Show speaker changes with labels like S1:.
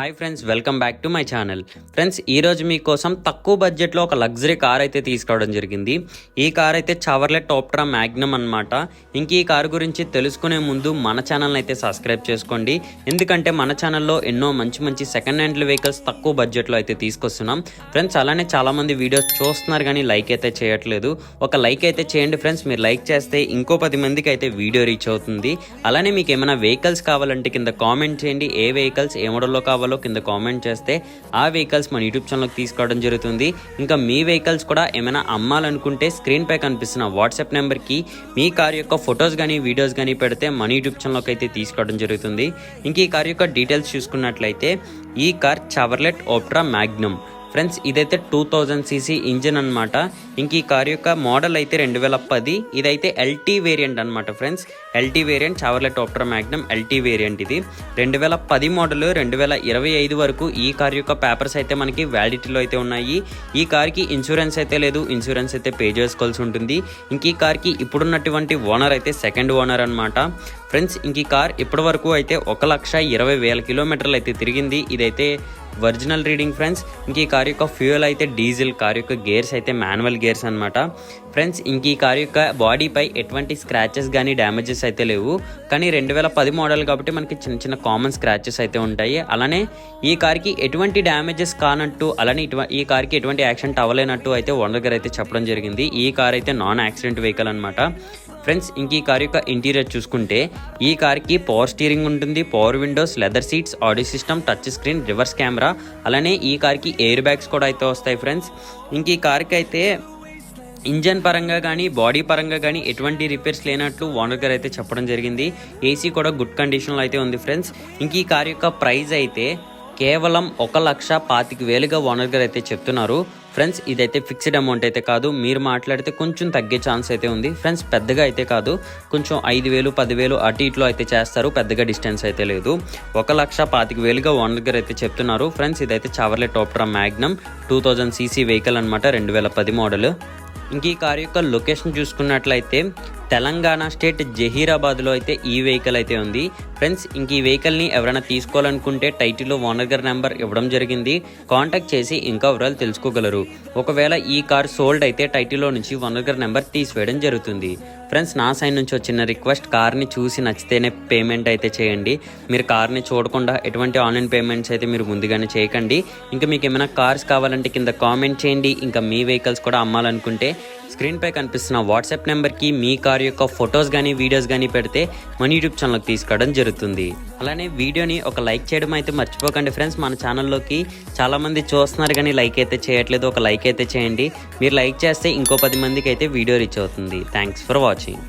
S1: Hi friends welcome back to my channel friends ఈరోజు మీకోసం తక్కువ బడ్జెట్లో ఒక లగ్జరీ కార్ అయితే తీసుకురావడం జరిగింది. ఈ కార్ అయితే చవర్లెట్ టోప్ట్రా మ్యాగ్నమ్ అనమాట ఇంక ఈ కార్ గురించి తెలుసుకునే ముందు మన ఛానల్ని అయితే సబ్స్క్రైబ్ చేసుకోండి. ఎందుకంటే మన ఛానల్లో ఎన్నో మంచి మంచి సెకండ్ హ్యాండ్ వెహికల్స్ తక్కువ బడ్జెట్లో అయితే తీసుకొస్తున్నాం. ఫ్రెండ్స్ అలానే చాలామంది వీడియోస్ చూస్తున్నారు కానీ లైక్ అయితే చేయట్లేదు. ఒక లైక్ అయితే చేయండి ఫ్రెండ్స్ మీరు లైక్ చేస్తే ఇంకో పది మందికి అయితే వీడియో రీచ్ అవుతుంది. అలానే మీకు ఏమైనా వెహికల్స్ కావాలంటే కింద కామెంట్ చేయండి. ఏ వెహికల్స్ ఏ మోడల్లో కావాలో కింద కామెంట్ చేస్తే ఆ వెహికల్స్ మన యూట్యూబ్ ఛానల్కి తీసుకోవడం జరుగుతుంది. ఇంకా మీ వెహికల్స్ కూడా ఏమైనా అమ్మాలనుకుంటే స్క్రీన్ పై కనిపిస్తున్న వాట్సాప్ నెంబర్కి మీ కార్ యొక్క ఫొటోస్ కానీ వీడియోస్ కానీ పెడితే మన యూట్యూబ్ ఛానల్కి అయితే తీసుకోవడం జరుగుతుంది. ఇంక ఈ కార్ యొక్క డీటెయిల్స్ చూసుకున్నట్లయితే ఈ car Chevrolet Optra Magnum friends ఇదైతే టూ థౌజండ్ సీసీ ఇంజిన్ అనమాట ఇంక ఈ కార్ యొక్క మోడల్ అయితే రెండు వేల పది. ఇదైతే ఎల్టీ వేరియంట్ అనమాట friends. LT variant Chevrolet Optra Magnum LT variant ఇది. రెండు వేల పది మోడల్ రెండు వేల ఇరవై ఐదు వరకు ఈ కార్ యొక్క పేపర్స్ అయితే మనకి వ్యాలిడిటీలో అయితే ఉన్నాయి. ఈ కార్కి ఇన్సూరెన్స్ అయితే లేదు ఇన్సూరెన్స్ అయితే పే చేసుకోవాల్సి ఉంటుంది. ఇంక ఈ కార్కి ఇప్పుడున్నటువంటి ఓనర్ అయితే సెకండ్ ఓనర్ అనమాట ఫ్రెండ్స్ ఇంక ఈ కార్ ఇప్పటి వరకు అయితే ఒక లక్ష ఇరవై వేల కిలోమీటర్లు అయితే తిరిగింది. ఇదైతే ఒరిజినల్ రీడింగ్ ఫ్రెండ్స్. ఇంక ఈ కార్ యొక్క ఫ్యూయల్ అయితే డీజిల్ కార్ యొక్క గేర్స్ అయితే మాన్యువల్ గేర్స్ అనమాట ఫ్రెండ్స్ ఇంక ఈ కార్ యొక్క బాడీపై ఎటువంటి స్క్రాచెస్ కానీ డ్యామేజెస్ అయితే లేవు. కానీ రెండు వేల పది మోడల్ కాబట్టి మనకి చిన్న చిన్న కామన్ స్క్రాచెస్ అయితే ఉంటాయి. అలానే ఈ కార్కి ఎటువంటి డ్యామేజెస్ కానట్టు అలానే ఇటువ ఈ కార్కి ఎటువంటి యాక్సిడెంట్ అవ్వలేనట్టు అయితే ఓనర్ గారు అయితే చెప్పడం జరిగింది. ఈ కార్ అయితే నాన్ యాక్సిడెంట్ వెహికల్ అనమాట ఫ్రెండ్స్ ఇంక ఈ కార్ యొక్క ఇంటీరియర్ చూసుకుంటే ఈ కార్కి పవర్ స్టీరింగ్ ఉంటుంది power windows leather seats audio system touch screen reverse camera అలానే ఈ కార్కి ఎయిర్ బ్యాగ్స్ కూడా అయితే వస్తాయి ఫ్రెండ్స్. ఇంక ఈ కార్కి అయితే ఇంజన్ పరంగా కానీ బాడీ పరంగా కానీ ఎటువంటి రిపేర్స్ లేనట్లు ఓనర్ గారు అయితే చెప్పడం జరిగింది. ఏసీ కూడా గుడ్ కండిషన్లో అయితే ఉంది ఫ్రెండ్స్. ఇంక ఈ కార్ యొక్క ప్రైస్ అయితే కేవలం ఒక లక్ష పాతిక వేలుగా ఓనర్ గారు అయితే చెప్తున్నారు. ఫ్రెండ్స్ ఇదైతే ఫిక్స్డ్ అమౌంట్ అయితే కాదు. మీరు మాట్లాడితే కొంచెం తగ్గే ఛాన్స్ అయితే ఉంది. ఫ్రెండ్స్ పెద్దగా అయితే కాదు. కొంచెం ఐదు వేలు పదివేలు అటు ఇట్లో అయితే చేస్తారు. పెద్దగా డిస్టెన్స్ అయితే లేదు. ఒక లక్ష పాతిక వేలుగా ఓనర్ గారు అయితే చెప్తున్నారు. ఫ్రెండ్స్ ఇదైతే Chevrolet Optra Magnum two thousand CC vehicle అనమాట రెండు వేల పది మోడల్. ఇంక ఈ కార్ యొక్క లొకేషన్ చూసుకున్నట్లయితే తెలంగాణ స్టేట్ జహీరాబాద్లో అయితే ఈ వెహికల్ అయితే ఉంది. ఫ్రెండ్స్ ఇంక ఈ వెహికల్ని ఎవరైనా తీసుకోవాలనుకుంటే టైటిల్లో ఓనర్ గారి నెంబర్ ఇవ్వడం జరిగింది. కాంటాక్ట్ చేసి ఇంకా వివరాలు తెలుసుకోగలరు. ఒకవేళ ఈ కార్ సోల్డ్ అయితే టైటిల్లో నుంచి ఓనర్ గారి నెంబర్ తీసివేయడం జరుగుతుంది. ఫ్రెండ్స్ నా సైడ్ నుంచి వచ్చిన రిక్వెస్ట్ కార్ని చూసి నచ్చితేనే పేమెంట్ అయితే చేయండి. మీరు కార్ని చూడకుండా ఎటువంటి ఆన్లైన్ పేమెంట్స్ అయితే మీరు ముందుగానే చేయకండి. ఇంకా మీకు ఏమైనా కార్స్ కావాలంటే కింద కామెంట్ చేయండి. ఇంకా మీ వెహికల్స్ కూడా అమ్మాలనుకుంటే స్క్రీన్పై కనిపిస్తున్న వాట్సాప్ నెంబర్కి మీ కార్ యొక్క ఫొటోస్ కానీ వీడియోస్ కానీ పెడితే మన యూట్యూబ్ ఛానల్కి తీసుకోవడం జరుగుతుంది. అలానే వీడియోని ఒక లైక్ చేయడం అయితే మర్చిపోకండి ఫ్రెండ్స్. మన ఛానల్లోకి చాలామంది చూస్తున్నారు కానీ లైక్ అయితే చేయట్లేదు. ఒక లైక్ అయితే చేయండి. మీరు లైక్ చేస్తే ఇంకో పది మందికి అయితే వీడియో రీచ్ అవుతుంది. Thanks for watching.